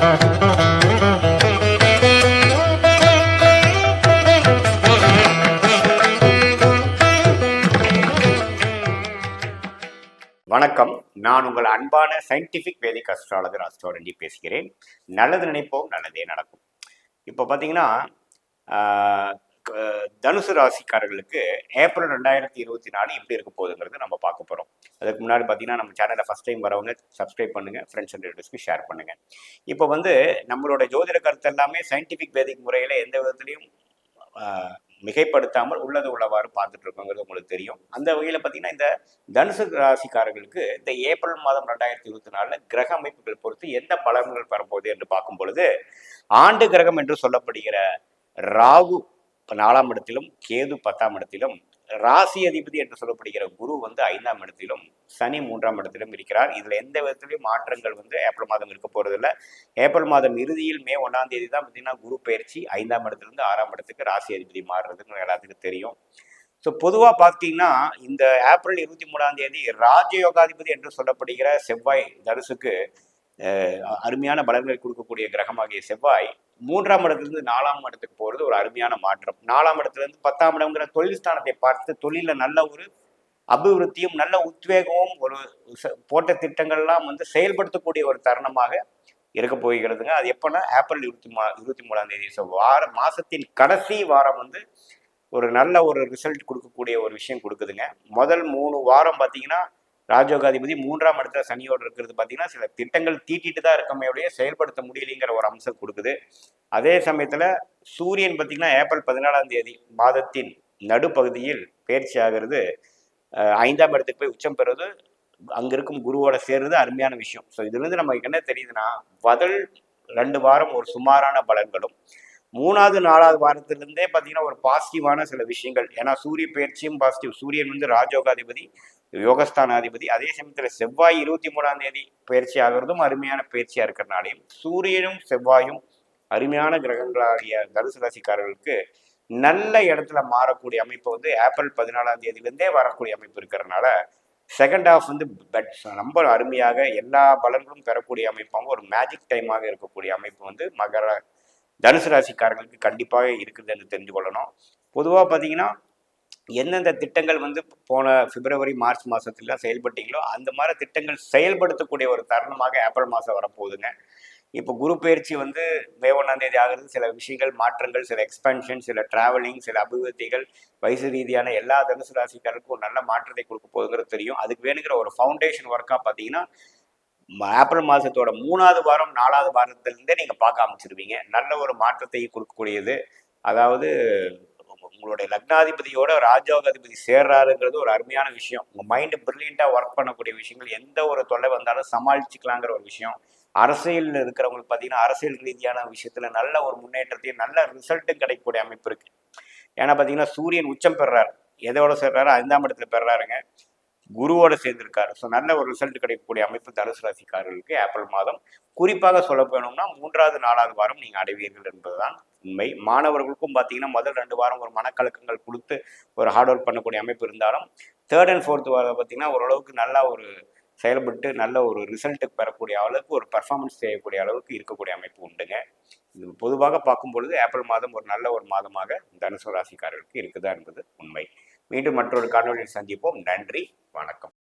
வணக்கம். நான் உங்கள் அன்பான சயின்டிஃபிக் வேதிக் அஸ்ட்ராலஜர் அஸ்ட்ராலஜி பேசுகிறேன். நல்லது நினைப்போம் நல்லதே நடக்கும். இப்போ பார்த்தீங்கன்னா தனுசு ராசிக்காரர்களுக்கு ஏப்ரல் ரெண்டாயிரத்தி இருபத்தி நாலு எப்படி இருக்க போகுதுங்கிறது நம்ம பார்க்க போகிறோம் அதுக்கு முன்னாடி பார்த்தீங்கன்னா நம்ம சேனலை ஃபஸ்ட் டைம் வரவங்க சப்ஸ்கிரைப் பண்ணுங்கள் ஃப்ரெண்ட்ஸ் அண்ட் ரிலேட்டிவ்ஸ்க்கு ஷேர் பண்ணுங்கள் இப்போ வந்து நம்மளோட ஜோதிட கருத்து எல்லாமே சயின்டிஃபிக் வேதிக் முறையில் எந்த விதத்துலையும் மிகைப்படுத்தாமல் உள்ளது உள்ளவாறு பார்த்துட்டு இருக்கோங்கிறது உங்களுக்கு தெரியும். அந்த வகையில் பார்த்தீங்கன்னா இந்த தனுசு ராசிக்காரர்களுக்கு இந்த ஏப்ரல் மாதம் ரெண்டாயிரத்தி இருபத்தி நாலில் கிரக அமைப்புகள் பொறுத்து எந்த பலன்கள் பெறப்போகுது என்று பார்க்கும் பொழுது ஆண்டு கிரகம் என்று சொல்லப்படுகிற ராகு நாலாம் இடத்திலும் கேது பத்தாம் இடத்திலும் ராசி அதிபதி என்று சொல்லப்படுகிற குரு வந்து ஐந்தாம் இடத்திலும் சனி மூன்றாம் இடத்திலும் இருக்கிறார். இதில் எந்த விதத்திலையும் மாற்றங்கள் வந்து ஏப்ரல் மாதம் இருக்க போகிறதில்ல ஏப்ரல் மாதம் இறுதியில் மே ஒன்றாம் தேதி தான் பார்த்தீங்கன்னா குரு பயிற்சி ஐந்தாம் இடத்துலேருந்து ஆறாம் இடத்துக்கு ராசி அதிபதி மாறுறதுன்னு எல்லாத்துக்கும் தெரியும். ஸோ பொதுவாக பார்த்தீங்கன்னா இந்த ஏப்ரல் இருபத்தி மூணாம் தேதி ராஜயோகாதிபதி என்று சொல்லப்படுகிற செவ்வாய் தனுசுக்கு அருமையான பலன்களை கொடுக்கக்கூடிய கிரகமாகிய செவ்வாய் மூன்றாம் இடத்திலிருந்து நாலாம் இடத்துக்கு போகிறது ஒரு அருமையான மாற்றம். நாலாம் இடத்துலேருந்து பத்தாம் இடம்ங்கிற தொழில் ஸ்தானத்தை பார்த்து தொழிலில் நல்ல ஒரு அபிவிருத்தியும் நல்ல உத்வேகமும் ஒரு ச- போட்ட திட்டங்கள்லாம் வந்து செயல்படுத்தக்கூடிய ஒரு தருணமாக இருக்க போகிறதுங்க. அது எப்போன்னா ஏப்ரல் இருபத்தி மா இருபத்தி மூணாம் தேதி. ஸோ வார மாதத்தின் கடைசி வாரம் வந்து ஒரு நல்ல ஒரு ரிசல்ட் கொடுக்கக்கூடிய ஒரு விஷயம் கொடுக்குதுங்க. முதல் மூணு வாரம் பார்த்தீங்கன்னா ராஜயோகாதிபதி மூன்றாம் இடத்துல சனியோடு இருக்கிறது பார்த்தீங்கன்னா சில திட்டங்கள் தீட்டிட்டு தான் இருக்கமே செயல்படுத்த முடியலைங்கிற ஒரு அம்சம் கொடுக்குது. அதே சமயத்தில் சூரியன் பார்த்தீங்கன்னா ஏப்ரல் பதினாலாம் தேதி மாதத்தின் நடுப்பகுதியில் பயிற்சி ஆகிறது. ஐந்தாம் இடத்துக்கு போய் உச்சம் பெறுவது அங்கே இருக்கும் குருவோட சேர்றது அருமையான விஷயம். ஸோ இதுலேருந்து நமக்கு என்ன தெரியுதுன்னா முதல் ரெண்டு வாரம் ஒரு சுமாரான பலன்களும் மூணாவது நாலாவது வாரத்திலிருந்தே பார்த்தீங்கன்னா ஒரு பாசிட்டிவான சில விஷயங்கள். ஏன்னா சூரிய பயிற்சியும் பாசிட்டிவ் சூரியன் வந்து ராஜோகாதிபதி யோகஸ்தானாதிபதி. அதே சமயத்தில் செவ்வாய் இருபத்தி மூணாம் தேதி பயிற்சி ஆகிறதும் அருமையான பயிற்சியாக இருக்கிறனாலையும் சூரியனும் செவ்வாயும் அருமையான கிரகங்களாகிய தனுசு ராசிக்காரர்களுக்கு நல்ல இடத்துல மாறக்கூடிய அமைப்பு வந்து ஏப்ரல் பதினாலாம் தேதியிலேருந்தே வரக்கூடிய அமைப்பு இருக்கிறனால செகண்ட் ஹாஃப் வந்து பெட் ரொம்ப அருமையாக எல்லா பலன்களும் பெறக்கூடிய அமைப்பாகவும் ஒரு மேஜிக் டைமாக இருக்கக்கூடிய அமைப்பு வந்து மகர தனுசு ராசிக்காரங்களுக்கு கண்டிப்பாக இருக்குதுன்னு தெரிஞ்சு கொள்ளணும். பொதுவாக பார்த்தீங்கன்னா எந்தெந்த திட்டங்கள் வந்து போன பிப்ரவரி மார்ச் மாதத்துல செயல்பட்டீங்களோ அந்த மாதிரி திட்டங்கள் செயல்படுத்தக்கூடிய ஒரு தருணமாக ஏப்ரல் மாதம் வரப்போகுதுங்க. இப்போ குரு பயிற்சி வந்து மே ஒன்றாம் தேதி ஆகிறது சில விஷயங்கள் மாற்றங்கள் சில எக்ஸ்பென்ஷன் சில டிராவலிங் சில அபிவிருத்திகள் வயசு ரீதியான எல்லா தனுசு ராசிக்காரருக்கும் ஒரு நல்ல மாற்றத்தை கொடுக்க போகுதுங்கிறது தெரியும். அதுக்கு வேணுங்கிற ஒரு ஃபவுண்டேஷன் ஒர்க்காக பார்த்தீங்கன்னா ஏப்ரல் மாதத்தோட மூணாவது வாரம் நாலாவது வாரத்திலிருந்தே நீங்கள் பார்க்க ஆரம்பிச்சிருவீங்க. நல்ல ஒரு மாற்றத்தை கொடுக்கக்கூடியது. அதாவது உங்களுடைய லக்னாதிபதியோட ராஜயோகாதிபதி சேர்றாருங்கிறது ஒரு அருமையான விஷயம். உங்கள் மைண்டு பிரில்லியண்ட்டாக ஒர்க் பண்ணக்கூடிய விஷயங்கள் எந்த ஒரு தொல்லை வந்தாலும் சமாளிச்சுக்கலாங்கிற ஒரு விஷயம். அரசியலில் இருக்கிறவங்களுக்கு பார்த்தீங்கன்னா அரசியல் ரீதியான விஷயத்தில் நல்ல ஒரு முன்னேற்றத்தையும் நல்ல ரிசல்ட்டும் கிடைக்கக்கூடிய அமைப்பு இருக்குது ஏன்னா பார்த்தீங்கன்னா சூரியன் உச்சம் பெறாரு. எதோட சேர்றாரு? ஐந்தாம் இடத்துல பெறாருங்க. குருவோட சேர்ந்திருக்காரு. ஸோ நல்ல ஒரு ரிசல்ட் கிடைக்கக்கூடிய அமைப்பு தனுசு ராசிக்காரர்களுக்கு ஏப்ரல் மாதம். குறிப்பாக சொல்ல போனோம்னா மூன்றாவது நாலாவது வாரம் நீங்கள் அடைவீர்கள் என்பதுதான் உண்மை. மாணவர்களுக்கும் பார்த்தீங்கன்னா முதல் ரெண்டு வாரம் ஒரு மனக்கலக்கங்கள் கொடுத்து ஒரு ஹார்ட் ஒர்க் பண்ணக்கூடிய அமைப்பு இருந்தாலும் தேர்ட் அண்ட் ஃபோர்த் வாரம் பார்த்தீங்கன்னா ஓரளவுக்கு நல்லா ஒரு செயல்பட்டு நல்ல ஒரு ரிசல்ட்டுக்கு பெறக்கூடிய அளவுக்கு ஒரு பர்ஃபார்மன்ஸ் செய்யக்கூடிய அளவுக்கு இருக்கக்கூடிய அமைப்பு உண்டுங்க. இது பொதுவாக பார்க்கும் பொழுது ஏப்ரல் மாதம் ஒரு நல்ல ஒரு மாதமாக தனுசு ராசிக்காரர்களுக்கு இருக்குதா என்பது உண்மை. மீண்டும் மற்றொரு காணொலியில் சந்திப்போம். நன்றி. வணக்கம்.